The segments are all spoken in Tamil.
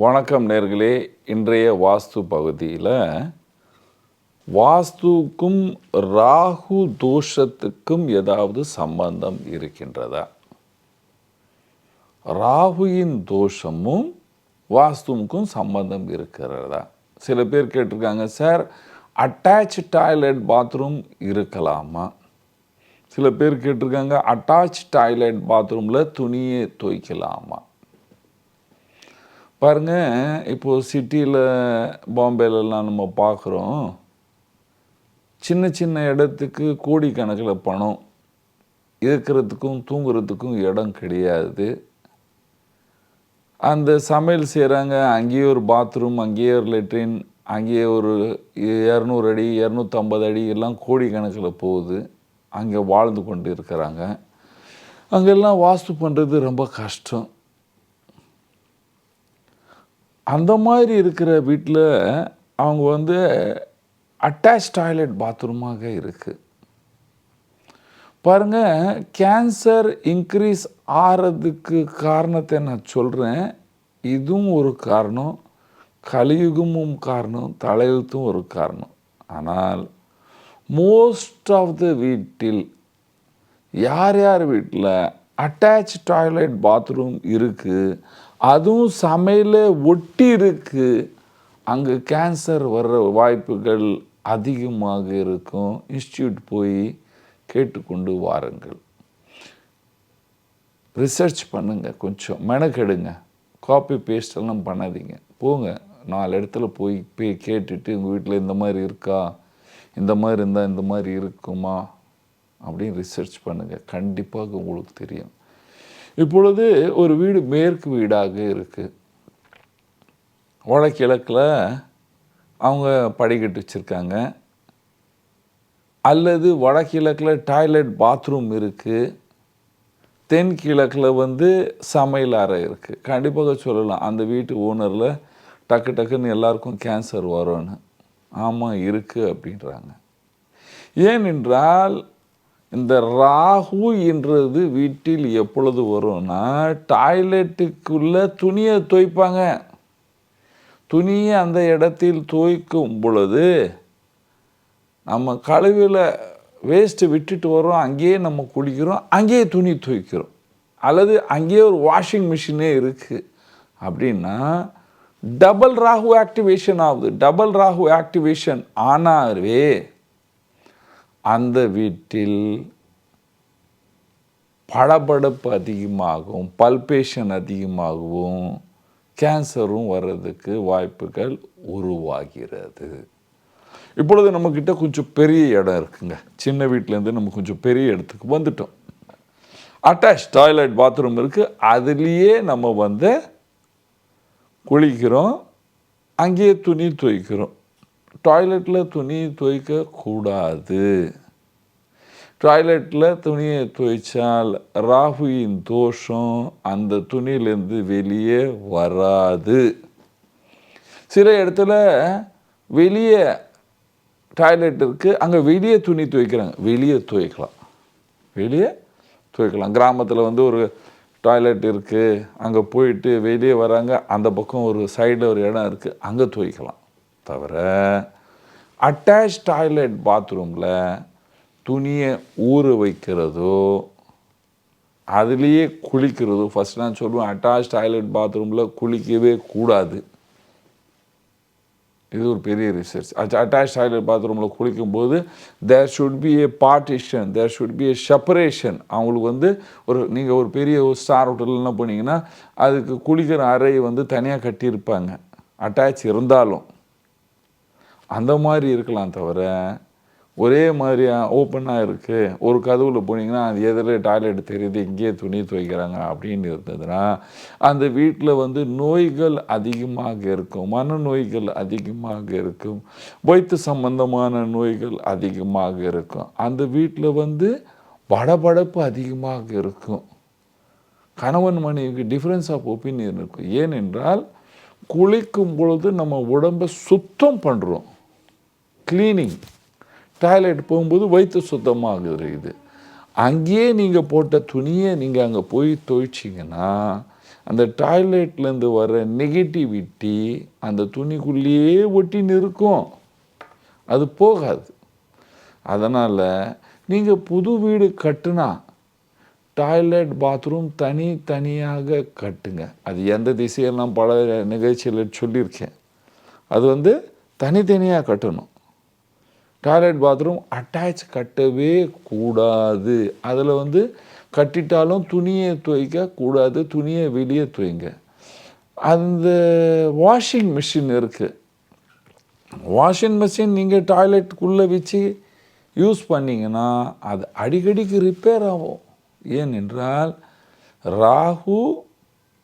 வணக்கம் நேர்களே. இன்றைய வாஸ்து பகுதியில் வாஸ்துக்கும் ராகு தோஷத்துக்கும் ஏதாவது சம்பந்தம் இருக்கின்றதா? ராகுவின் தோஷமும் வாஸ்துவுக்கும் சம்பந்தம் இருக்கிறதா? சில பேர் கேட்டிருக்காங்க சார் அட்டாச் டாய்லெட் பாத்ரூம் இருக்கலாமா? சில பேர் கேட்டிருக்காங்க அட்டாச் டாய்லெட் பாத்ரூமில் துணியை துவைக்கலாமா? பாருங்கள் இப்போது சிட்டியில் பாம்பேலலாம் நம்ம பார்க்குறோம் சின்ன சின்ன இடத்துக்கு கோடிக்கணக்கில் பணம். இருக்கிறதுக்கும் தூங்குறதுக்கும் இடம் கிடையாது. அந்த சமையல் செய்கிறாங்க அங்கேயே ஒரு பாத்ரூம் அங்கேயே ஒரு லெட்ரின் அங்கேயே ஒரு இரநூறு அடி இரநூத்தம்பது அடி எல்லாம் கோடிக்கணக்கில் போகுது. அங்கே வாழ்ந்து கொண்டு இருக்கிறாங்க. அங்கெல்லாம் வாஸ்து பண்ணுறது ரொம்ப கஷ்டம். அந்த மாதிரி இருக்கிற வீட்டில் அவங்க வந்து அட்டாச் டாய்லெட் பாத்ரூமாக இருக்குது பாருங்கள் கேன்சர் இன்க்ரீஸ் ஆகிறதுக்கு காரணத்தை நான் சொல்கிறேன் இதுவும் ஒரு காரணம் கலியுகமும் காரணம் தலையெழுத்தும் ஒரு காரணம். ஆனால் மோஸ்ட் ஆஃப் த வீட்டில் யார் யார் வீட்டில் அட்டாச் டாய்லெட் பாத்ரூம் இருக்குது அதுவும் சமையலை ஒட்டி இருக்குது அங்கே கேன்சர் வர்ற வாய்ப்புகள் அதிகமாக இருக்கும். இன்ஸ்டியூட் போய் கேட்டுக்கொண்டு வாருங்கள். ரிசர்ச் பண்ணுங்கள் கொஞ்சம். மெனக்கெடுங்க. காப்பி பேஸ்ட் எல்லாம் பண்ணாதீங்க. போங்க. நாலு இடத்துல போய் போய் கேட்டுட்டு உங்கள் வீட்டில் இந்த மாதிரி இருக்கா? இந்த மாதிரி இருந்தால் இந்த மாதிரி இருக்குமா? அப்படின்னு ரிசர்ச் பண்ணுங்கள் கண்டிப்பாக உங்களுக்கு தெரியும். இப்பொழுது ஒரு வீடு மேற்கு வீடாக இருக்குது வடகிழக்கில் அவங்க படிக்கட்டு வச்சுருக்காங்க. அல்லது வடகிழக்கில் டாய்லெட் பாத்ரூம் இருக்குது தென்கிழக்கில் வந்து சமையல் அறை இருக்குது கண்டிப்பாக சொல்லலாம். அந்த வீட்டு ஓனரில் டக்கு டக்குன்னு எல்லாருக்கும் கேன்சர் வரும்னு. ஆமாம் இருக்குது அப்படின்றாங்க. ஏனென்றால் இந்த ராகு என்றது வீட்டில் எப்பொழுது வரும்னா டாய்லெட்டுக்குள்ளே துணியை துவைப்பாங்க. துணியை அந்த இடத்தில் துவைக்கும் பொழுது நம்ம கழுவில் வேஸ்ட்டு விட்டுட்டு வரோம் அங்கேயே நம்ம குளிக்கிறோம் அங்கேயே துணி துவைக்கிறோம். அல்லது அங்கேயே ஒரு வாஷிங் மிஷினே இருக்குது அப்படின்னா டபுள் ராகு ஆக்டிவேஷன் ஆகுது. டபுள் ராகு ஆக்டிவேஷன் ஆனாவே அந்த வீட்டில் படபடப்பு அதிகமாகும் பல்பேஷன் அதிகமாகவும் கேன்சரும் வர்றதுக்கு வாய்ப்புகள் உருவாகிறது. இப்பொழுது நம்மக்கிட்ட கொஞ்சம் பெரிய இடம் இருக்குங்க. சின்ன வீட்டிலேருந்து நம்ம கொஞ்சம் பெரிய இடத்துக்கு வந்துட்டோம். அட்டாச் டாய்லெட் பாத்ரூம் இருக்குது அதுலேயே நம்ம வந்து குளிக்கிறோம். அங்கேயே துணி துவைக்கிறோம். டாய்லெட்டில் துணி துவைக்கக்கூடாது. டாய்லெட்டில் துணியை துவைச்சால் ராகுவின் தோஷம் அந்த துணியிலேருந்து வெளியே வராது. சில இடத்துல வெளியே டாய்லெட் இருக்குது அங்கே வெளியே துணி துவைக்கிறாங்க. வெளியே துவைக்கலாம். வெளியே துவைக்கலாம். கிராமத்தில் வந்து ஒரு டாய்லெட் இருக்குது அங்கே போயிட்டு வெளியே வராங்க அந்த பக்கம் ஒரு சைடில் ஒரு இடம் இருக்குது அங்கே துவைக்கலாம். தவிர அட்டாச் டாய்லெட் பாத்ரூமில் துணியை ஊற வைக்கிறதோ அதுலேயே குளிக்கிறதோ ஃபஸ்ட் நான் சொல்லுவேன் அட்டாச் டாய்லெட் பாத்ரூமில் குளிக்கவே கூடாது. இது ஒரு பெரிய ரிசர்ச் அட்டாச் டாய்லெட் பாத்ரூமில் குளிக்கும்போது there should be a partition there should be a separation அவங்களுக்கு வந்து ஒரு நீங்கள் ஒரு பெரிய ஒரு ஸ்டார் ஹோட்டல்லாம் போனீங்கன்னா அதுக்கு குளிக்கிற அறை வந்து தனியாக கட்டியிருப்பாங்க. அட்டாச் இருந்தாலும். அந்த மாதிரி இருக்கலாம் தவிர ஒரே மாதிரியாக ஓப்பனாக இருக்குது ஒரு கதவில் போனீங்கன்னா அது எதில் டாய்லெட் தெரியுது இங்கேயே துணி துவைக்கிறாங்க அப்படின்னு இருந்ததுன்னா அந்த வீட்டில் வந்து நோய்கள் அதிகமாக இருக்கும் மனநோய்கள் அதிகமாக இருக்கும் வைத்து சம்பந்தமான நோய்கள் அதிகமாக இருக்கும். அந்த வீட்டில் வந்து படபடப்பு அதிகமாக இருக்கும். கணவன் மனைவிக்கு டிஃப்ரென்ஸ் ஆஃப் ஒப்பீனியன் இருக்கும். ஏனென்றால் குளிக்கும் பொழுது நம்ம உடம்பை சுத்தம் பண்ணுறோம் க்ளீனிங் டாய்லெட் போகும்போது வயிற்று சுத்தமாகுது இது. அங்கேயே நீங்கள் போட்ட துணியை நீங்கள் அங்கே போய் துவைச்சிங்கன்னா அந்த டாய்லெட்லேருந்து வர நெகட்டிவிட்டி அந்த துணிக்குள்ளேயே ஒட்டின்னு இருக்கும் அது போகாது. அதனால் நீங்கள் புது வீடு கட்டுனா டாய்லெட் பாத்ரூம் தனி தனியாக கட்டுங்க. அது எந்த திசையெல்லாம் பல நிகழ்ச்சியில் சொல்லியிருக்கேன். அது வந்து தனித்தனியாக கட்டணும். டாய்லெட் பாத்ரூம் அட்டாச் கட்டவே கூடாது. அதில் வந்து கட்டிட்டாலும் துணியை துவைக்க கூடாது துணியை வெளியே துவைங்க. அந்த வாஷிங் மிஷின் இருக்குது வாஷிங் மிஷின் நீங்கள் டாய்லெட்டுக்குள்ளே வச்சு யூஸ் பண்ணிங்கன்னா அது அடிக்கடிக்கு ரிப்பேர் ஆகும். ஏனென்றால் ராகு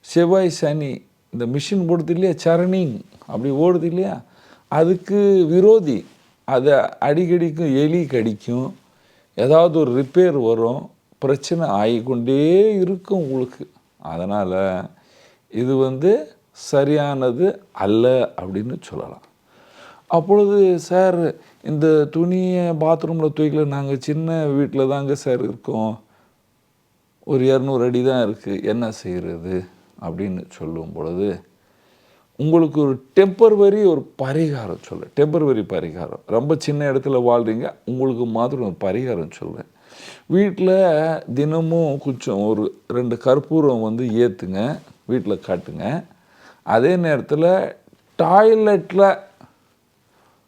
செவ்வாய் சனி இந்த மிஷின் போடுது இல்லையா? சரணிங் அப்படி ஓடுது இல்லையா? அதுக்கு விரோதி. அதை அடிக்கடிக்கும் எலி கடிக்கும் ஏதாவது ஒரு ரிப்பேர் வரும் பிரச்சனை ஆகிக்கொண்டே இருக்கும் உங்களுக்கு. அதனால் இது வந்து சரியானது அல்ல அப்படின்னு சொல்லலாம். அப்பொழுது சார் இந்த துணியை பாத்ரூமில் தூக்கல நாங்கள் சின்ன வீட்டில் தாங்க சார் இருக்கோம். ஒரு இரநூறு அடி தான் இருக்குது என்ன செய்கிறது அப்படின்னு சொல்லும் பொழுது உங்களுக்கு ஒரு டெம்பரவரி ஒரு பரிகாரம் சொல்ல. டெம்பரவரி பரிகாரம். ரொம்ப சின்ன இடத்துல வாழ்கிறீங்க உங்களுக்கு மாத்திரம் ஒரு பரிகாரம் சொல்லுவேன் வீட்டில் தினமும் கொஞ்சம் ஒரு ரெண்டு கற்பூரம் வந்து ஏற்றுங்க வீட்டில் காட்டுங்க. அதே நேரத்தில் டாய்லெட்டில்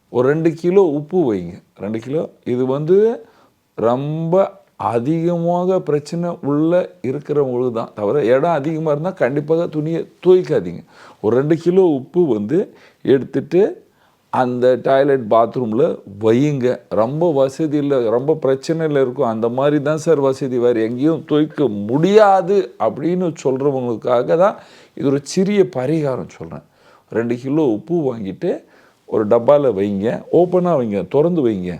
ஒரு ரெண்டு கிலோ உப்பு வைங்க. ரெண்டு கிலோ? இது வந்து ரொம்ப அதிகமாக பிரச்சனை உள்ளே இருக்கிறவங்களுக்கு தான் தவிர இடம் அதிகமாக இருந்தால் கண்டிப்பாக துணியை துவைக்காதீங்க. ஒரு ரெண்டு கிலோ உப்பு வந்து எடுத்துட்டு அந்த டாய்லெட் பாத்ரூமில் வையுங்க. ரொம்ப வசதி இல்லை ரொம்ப பிரச்சனையில் இருக்கும். அந்த மாதிரி தான் சார் வசதி. வேறு எங்கேயும் துவைக்க முடியாது அப்படின்னு சொல்கிறவங்களுக்காக தான் இது ஒரு சிறிய பரிகாரம் சொல்கிறேன் ரெண்டு கிலோ உப்பு வாங்கிட்டு ஒரு டப்பாவில் வைங்க. ஓப்பனாக வைங்க திறந்து வைங்க.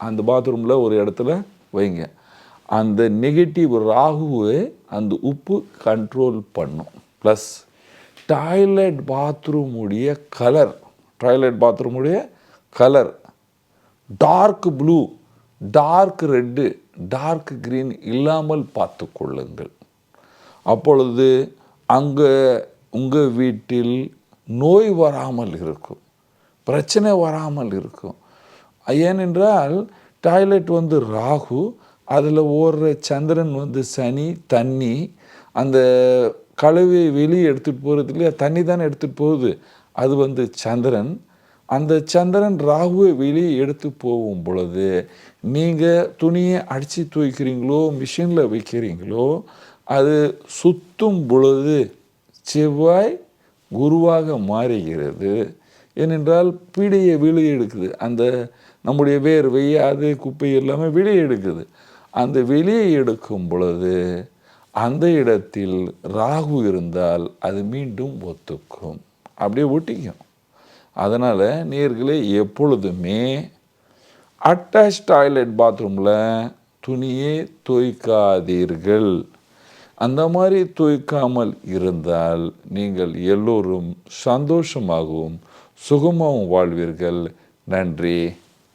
அந்த பாத்ரூமில் ஒரு இடத்துல வைங்க. அந்த நெகட்டிவ் ராகுவை அந்த உப்பு கண்ட்ரோல் பண்ணும். ப்ளஸ் டாய்லெட் பாத்ரூமுடைய colour toilet பாத்ரூமுடைய colour dark blue dark red dark green இல்லாமல் பார்த்து கொள்ளுங்கள். அப்பொழுது அங்கே உங்கள் வீட்டில் நோய் வராமல் இருக்கும். பிரச்சனை வராமல் இருக்கும். ஏனென்றால் டாய்லெட் வந்து ராகு அதில் ஓடுற சந்திரன் வந்து சனி தண்ணி. அந்த கழுவி வெளியே எடுத்துகிட்டு போகிறது இல்லையா? தண்ணி தானே எடுத்துகிட்டு போகுது. அது வந்து சந்திரன். அந்த சந்திரன் ராகுவை வெளியே எடுத்து போகும் பொழுது நீங்கள் துணியை அடித்து துவைக்கிறீங்களோ மிஷினில் வைக்கிறீங்களோ அது சுத்தும் பொழுது செவ்வாய் குருவாக மாறுகிறது. ஏனென்றால் பீடையை வெளியே எடுக்குது. அந்த நம்முடைய வேர்வை அது குப்பை எல்லாமே வெளியே எடுக்குது. அந்த வெளியே எடுக்கும் பொழுது அந்த இடத்தில் ராகு இருந்தால் அது மீண்டும் ஒத்துக்கும். அப்படியே ஒட்டிக்கும். அதனால் நேர்களே எப்பொழுதுமே அட்டாச் டாய்லெட் பாத்ரூமில் துணியே துவைக்காதீர்கள். அந்த மாதிரி துவைக்காமல் இருந்தால் நீங்கள் எல்லோரும் சந்தோஷமாகவும் சுகமாகவும் வாழ்வீர்கள். நன்றி.